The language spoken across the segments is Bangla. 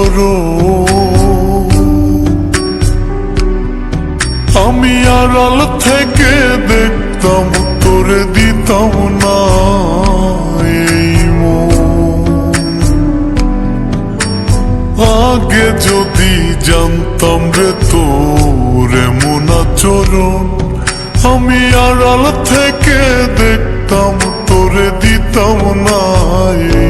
আচরণ আমি আড়াল থেকে দেখতাম তোরে দিতাম না আগে যদি জানতাম রে তোর এমন আচরণ, আমি আড়াল থেকে দেখতাম তোরে দিতাম না মন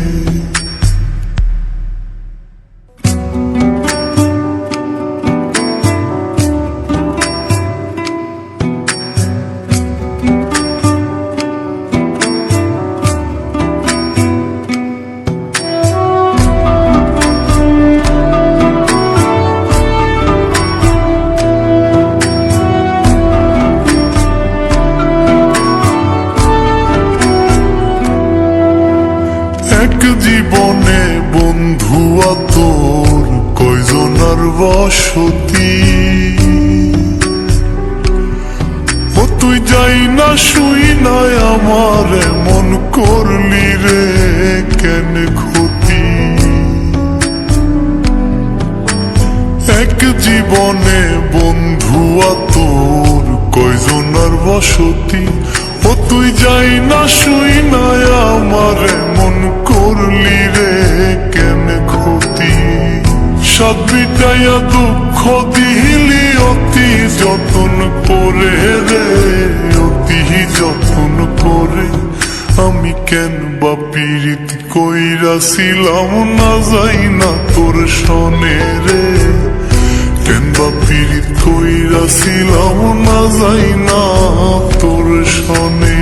জীবনে বন্ধু তোর কয়জনার বসতি? ও তুই যাই না শুই না আমার, মন করলি রে কেন ক্ষতি? এক জীবনে বন্ধু তোর কয়জনার বসতি? ও তুই যাই না শুই না আমার, মন করলি রে কেন ক্ষতি? সব দুঃখ দিলি অতি যতন করে রে, অতি যতন করে। আমি কেন বা পীড়িত কইরাছিলাম না যাই না তোর সনে রে? কেন বা পীড়িত কইরাছিলাম না যাই না তোর সনে